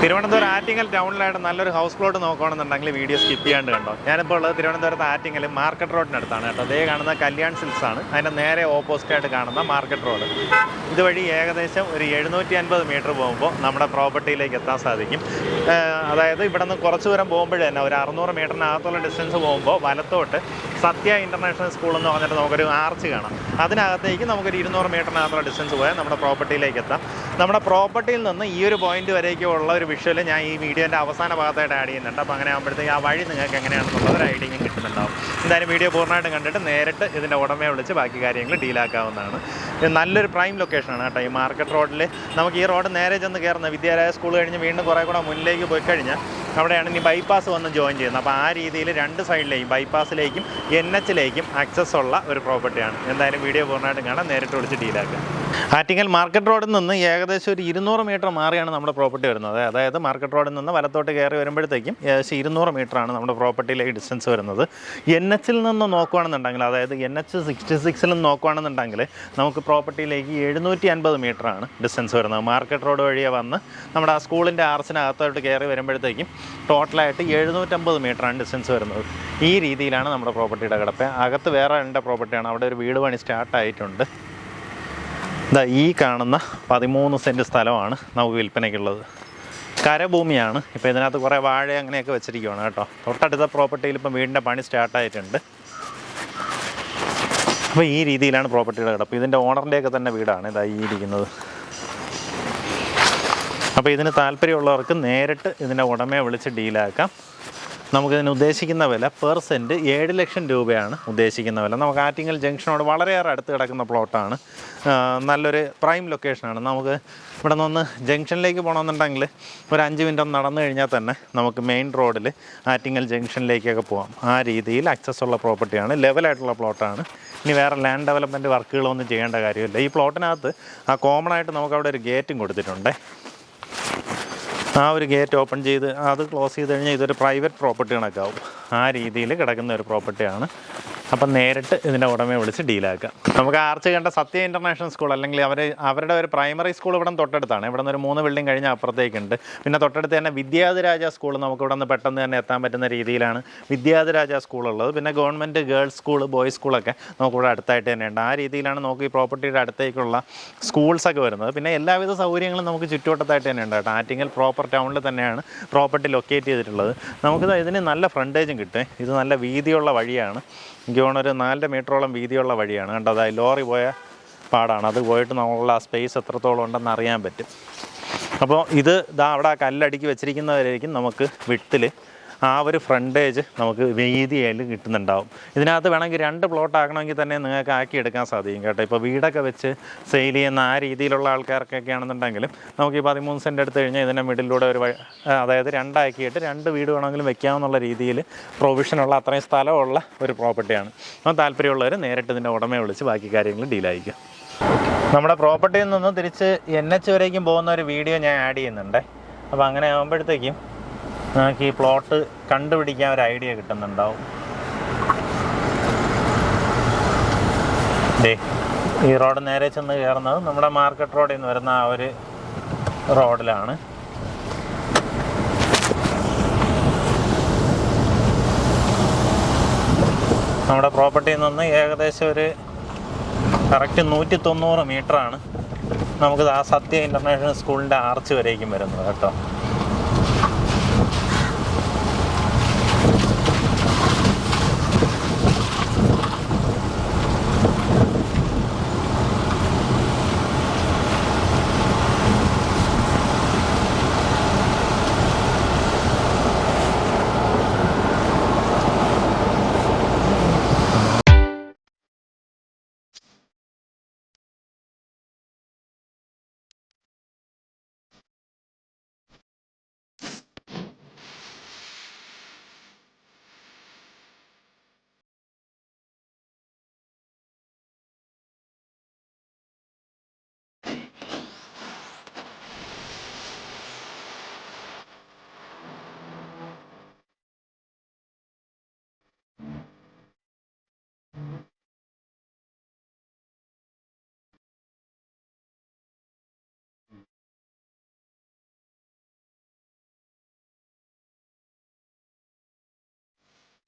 തിരുവനന്തപുരം ആറ്റിങ്ങൽ ടൗണിലായിട്ട് നല്ലൊരു house plot നോക്കുകയാണെന്നുണ്ടെങ്കിൽ വീഡിയോ സ്കിപ്പ് ചെയ്യാണ്ട് കണ്ടോ? ഞാനിപ്പോൾ ഉള്ളത് തിരുവനന്തപുരത്ത് ആറ്റിങ്ങൽ മാർക്കറ്റ് റോഡിനടുത്താണ് കേട്ടോ. അതേ കാണുന്ന കല്യാൺ സിൽക്സ് ആണ്. അതിന്റെ നേരെ ഓപ്പോസിറ്റ് ആയിട്ട് കാണുന്ന മാർക്കറ്റ് റോഡ്. ഇതുവഴി ഏകദേശം ഒരു എഴുന്നൂറ്റി അൻപത് മീറ്റർ പോകുമ്പോൾ നമ്മുടെ പ്രോപ്പർട്ടിയിലേക്ക് എത്താൻ സാധിക്കും. അതായത് ഇവിടെ നിന്ന് കുറച്ച് ദൂരം പോകുമ്പോഴേ തന്നെ ഒരു അറുന്നൂറ് മീറ്ററിനകത്തുള്ള ഡിസ്റ്റൻസ് പോകുമ്പോൾ വലത്തോട്ട് സത്യ ഇന്റർനാഷണൽ സ്കൂൾ എന്ന് പറഞ്ഞിട്ട് നമുക്കൊരു ആർച്ച് കാണാം. അതിനകത്തേക്ക് നമുക്കൊരു ഇരുന്നൂറ് മീറ്ററിനകത്തുള്ള ഡിസ്റ്റൻസ് പോയാൽ നമ്മുടെ പ്രോപ്പർട്ടിയിലേക്ക് എത്താം. നമ്മുടെ പ്രോപ്പർട്ടിയിൽ നിന്ന് ഈ ഒരു പോയിന്റ് വരേക്കുള്ള ഒരു വിഷ്വൽ ഞാൻ ഈ വീഡിയോന്റെ അവസാന ഭാഗത്തായിട്ട് ആഡ് ചെയ്യുന്നുണ്ട്. അപ്പോൾ അങ്ങനെ ആകുമ്പോഴത്തേക്ക് ആ വഴി നിങ്ങൾക്ക് എങ്ങനെയാണെന്നുള്ള ഒരു ഐഡിയ കിട്ടുന്നുണ്ടാവും. എന്തായാലും വീഡിയോ പൂർണമായിട്ടും കണ്ടിട്ട് നേരിട്ട് ഇതിന്റെ ഉടമയെ വിളിച്ച് ബാക്കി കാര്യങ്ങൾ ഡീലാക്കാവുന്നതാണ് ഇത് നല്ലൊരു പ്രൈം ലൊക്കേഷനാണ് കേട്ടോ. ഈ മാർക്കറ്റ് റോഡിൽ നമുക്ക് ഈ റോഡ് നേരെ ചെന്ന് കയറുന്ന വിദ്യാലയ സ്കൂൾ കഴിഞ്ഞ് വീണ്ടും കുറേ കൂടെ മുന്നിലേക്ക് പോയി കഴിഞ്ഞാൽ അവിടെയാണ് ഇനി ബൈപ്പാസ് വന്ന് ജോയിൻ ചെയ്യുന്നത്. അപ്പോൾ ആ രീതിയിൽ രണ്ട് സൈഡിലേക്കും ബൈപ്പാസിലേക്കും എൻ എച്ചിലേക്കും ആക്സസ് ഉള്ള ഒരു പ്രോപ്പർട്ടിയാണ് എന്തായാലും വീഡിയോ പൂർണമായിട്ടും കാണാം. നേരിട്ട് വിളിച്ച് ഡീലാക്കുക ആറ്റിങ്ങൽ മാർക്കറ്റ് റോഡിൽ നിന്ന് ഏകദേശം ഒരു ഇരുന്നൂറ് മീറ്റർ മാറിയാണ് നമ്മുടെ പ്രോപ്പർട്ടി വരുന്നത്. അതായത് മാർക്കറ്റ് റോഡിൽ നിന്ന് വലത്തോട്ട് കയറി വരുമ്പോഴത്തേക്കും ഏകദേശം ഇരുന്നൂറ് മീറ്ററാണ് നമ്മുടെ പ്രോപ്പർട്ടിയിലേക്ക് ഡിസ്റ്റൻസ് വരുന്നത്. എൻ എച്ചിൽ നിന്ന് നോക്കുകയാണെന്നുണ്ടെങ്കിൽ അതായത് എൻ എച്ച് സിക്സ്റ്റി സിക്സിൽ നിന്ന് നോക്കുകയാണെന്നുണ്ടെങ്കിൽ നമുക്ക് പ്രോപ്പർട്ടിയിലേക്ക് എഴുന്നൂറ്റി അൻപത് മീറ്ററാണ് ഡിസ്റ്റൻസ് വരുന്നത്. മാർക്കറ്റ് റോഡ് വഴിയെ വന്ന് നമ്മുടെ ആ സ്കൂളിന്റെ ആർസിനകത്തോട്ട് കയറി വരുമ്പോഴത്തേക്കും ടോട്ടലായിട്ട് എഴുന്നൂറ്റമ്പത് മീറ്ററാണ് ഡിസ്റ്റൻസ് വരുന്നത്. ഈ രീതിയിലാണ് നമ്മുടെ പ്രോപ്പർട്ടിയുടെ കിടപ്പ്. അകത്ത് വേറെ രണ്ട് പ്രോപ്പർട്ടിയാണ്. അവിടെ ഒരു വീട് പണി സ്റ്റാർട്ടായിട്ടുണ്ട്. ഇതാ ഈ കാണുന്ന പതിമൂന്ന് സെന്റ് സ്ഥലമാണ് നമുക്ക് വിൽപ്പനയ്ക്കുള്ളത്. കരഭൂമിയാണ്. ഇപ്പോൾ ഇതിനകത്ത് കുറേ വാഴ അങ്ങനെയൊക്കെ വെച്ചിരിക്കുകയാണ് കേട്ടോ. തൊട്ടടുത്ത പ്രോപ്പർട്ടിയിൽ ഇപ്പം വീടിന്റെ പണി സ്റ്റാർട്ടായിട്ടുണ്ട് അപ്പോൾ ഈ രീതിയിലാണ് പ്രോപ്പർട്ടിയുടെ കിടപ്പ്. ഇതിന്റെ ഓണറിന്റെയൊക്കെ തന്നെ വീടാണ് ഇതാ ഈ ഇരിക്കുന്നത്. അപ്പോൾ ഇതിന് താല്പര്യമുള്ളവർക്ക് നേരിട്ട് ഇതിന്റെ ഉടമയെ വിളിച്ച് ഡീലാക്കാം. നമുക്കിതിന് ഉദ്ദേശിക്കുന്ന വില പെർ സെന്റ് ഏഴ് ലക്ഷം രൂപയാണ് ഉദ്ദേശിക്കുന്ന വില. നമുക്ക് ആറ്റിങ്ങൽ ജംഗ്ഷനോട് വളരെയേറെ അടുത്ത് കിടക്കുന്ന പ്ലോട്ടാണ്. നല്ലൊരു പ്രൈം ലൊക്കേഷനാണ് നമുക്ക് ഇവിടെ നിന്ന് ജംഗ്ഷനിലേക്ക് പോകണമെന്നുണ്ടെങ്കിൽ ഒരു അഞ്ച് മിനിറ്റ് നടന്നു കഴിഞ്ഞാൽ തന്നെ നമുക്ക് മെയിൻ റോഡിൽ ആറ്റിങ്ങൽ ജംഗ്ഷനിലേക്കൊക്കെ പോകാം ആ രീതിയിൽ ആക്സസ് ഉള്ള പ്രോപ്പർട്ടിയാണ് ലെവലായിട്ടുള്ള പ്ലോട്ടാണ് ഇനി വേറെ ലാൻഡ് ഡെവലപ്മെന്റ് വർക്കുകളൊന്നും ചെയ്യേണ്ട കാര്യമില്ല. ഈ പ്ലോട്ടിനകത്ത് ആ കോമൺ ആയിട്ട് നമുക്ക് അവിടെ ഒരു ഗേറ്റും കൊടുത്തിട്ടുണ്ട്. ആ ഒരു ഗേറ്റ് ഓപ്പൺ ചെയ്ത് അത് ക്ലോസ് ചെയ്ത് കഴിഞ്ഞാൽ ഇതൊരു പ്രൈവറ്റ് പ്രോപ്പർട്ടി കണക്കാവും. ആ രീതിയിൽ കിടക്കുന്ന ഒരു പ്രോപ്പർട്ടിയാണ് അപ്പം നേരിട്ട് ഇതിന്റെ ഉടമയെ വിളിച്ച് ഡീലാക്കാം നമുക്ക് ആർച്ച് കണ്ട സത്യ ഇന്റർനാഷണൽ സ്കൂൾ അല്ലെങ്കിൽ അവർ അവരുടെ ഒരു പ്രൈമറി സ്കൂൾ ഇവിടെ തൊട്ടടുത്താണ്. ഇവിടെ നിന്ന് ഒരു മൂന്ന് ബിൽഡിംഗ് കഴിഞ്ഞ അപ്പുറത്തേക്കുണ്ട്. പിന്നെ തൊട്ടടുത്ത് തന്നെ വിദ്യാധിരാജ സ്കൂൾ നമുക്ക് ഇവിടെ നിന്ന് പെട്ടെന്ന് തന്നെ എത്താൻ പറ്റുന്ന രീതിയിലാണ് വിദ്യാധിരാജ സ്കൂൾ ഉള്ളത്. പിന്നെ ഗവൺമെന്റ് ഗേൾസ് സ്കൂൾ ബോയ്സ് സ്കൂളൊക്കെ നമുക്കിവിടെ അടുത്തായിട്ട് തന്നെയുണ്ട്. ആ രീതിയിലാണ് നമുക്ക് ഈ പ്രോപ്പർട്ടിയുടെ അടുത്തേക്കുള്ള സ്കൂൾസൊക്കെ വരുന്നത്. പിന്നെ എല്ലാവിധ സൗകര്യങ്ങളും നമുക്ക് ചുറ്റുവട്ടത്തായിട്ട് തന്നെ ഉണ്ട് കേട്ടോ. ആറ്റിങ്ങൽ പ്രോപ്പർ ടൗണിൽ തന്നെയാണ് പ്രോപ്പർട്ടി ലൊക്കേറ്റ് ചെയ്തിട്ടുള്ളത്. നമുക്ക് ഇതിന് നല്ല ഫ്രണ്ടേജും കിട്ടും. ഇത് നല്ല വീതിയുള്ള വഴിയാണ്. എനിക്ക് തോന്നുന്നു ഒരു നാലര മീറ്ററോളം വീതിയുള്ള വഴിയാണ്. കണ്ടോ ലോറി പോയ പാടാണ്. അത് പോയിട്ട് നമ്മളുള്ള ആ സ്പേസ് എത്രത്തോളം ഉണ്ടെന്ന് അറിയാൻ പറ്റും. അപ്പോൾ ഇത് ഇതാ അവിടെ കല്ലടിക്ക് വെച്ചിരിക്കുന്നവരായിരിക്കും നമുക്ക് വിട്ടിൽ ആ ഒരു ഫ്രണ്ടേജ് നമുക്ക് വീതിയായാലും കിട്ടുന്നുണ്ടാവും. ഇതിനകത്ത് വേണമെങ്കിൽ രണ്ട് പ്ലോട്ട് ആക്കണമെങ്കിൽ തന്നെ നിങ്ങൾക്ക് ആക്കി എടുക്കാൻ സാധിക്കും കേട്ടോ. ഇപ്പോൾ വീടൊക്കെ വെച്ച് സെയിൽ ചെയ്യുന്ന ആ രീതിയിലുള്ള ആൾക്കാർക്കൊക്കെ ആണെന്നുണ്ടെങ്കിലും നമുക്ക് ഈ പതിമൂന്ന് സെന്റ് എടുത്തു കഴിഞ്ഞാൽ ഇതിന്റെ മിഡിലൂടെ ഒരു അതായത് രണ്ടാക്കിയിട്ട് രണ്ട് വീട് വേണമെങ്കിലും വെക്കാമെന്നുള്ള രീതിയിൽ പ്രൊവിഷനുള്ള അത്രയും സ്ഥലമുള്ള ഒരു പ്രോപ്പർട്ടിയാണ് അപ്പോൾ താല്പര്യമുള്ളവർ നേരിട്ട് ഇതിന്റെ ഉടമയെ വിളിച്ച് ബാക്കി കാര്യങ്ങൾ ഡീലായിരിക്കും നമ്മുടെ പ്രോപ്പർട്ടിയിൽ നിന്ന് തിരിച്ച് എൻ എച്ച് വരേക്കും പോകുന്ന ഒരു വീഡിയോ ഞാൻ ആഡ് ചെയ്യുന്നുണ്ട്. അപ്പോൾ അങ്ങനെ ആകുമ്പോഴത്തേക്കും നമുക്ക് ഈ പ്ലോട്ട് കണ്ടുപിടിക്കാൻ ഒരു ഐഡിയ കിട്ടുന്നുണ്ടാവും. ദേ ഈ റോഡ് നേരെ ചെന്ന് കയറുന്നത് നമ്മുടെ മാർക്കറ്റ് റോഡിൽ നിന്ന് വരുന്ന ആ ഒരു റോഡിലാണ്. നമ്മുടെ പ്രോപ്പർട്ടിയിൽ നിന്ന് ഏകദേശം ഒരു കറക്റ്റ് നൂറ്റി തൊണ്ണൂറ് മീറ്ററാണ് നമുക്കിത് ആ സത്യ ഇന്റർനാഷണൽ സ്കൂളിന്റെ ആർച്ച് വരേക്കും വരുന്നത് കേട്ടോ.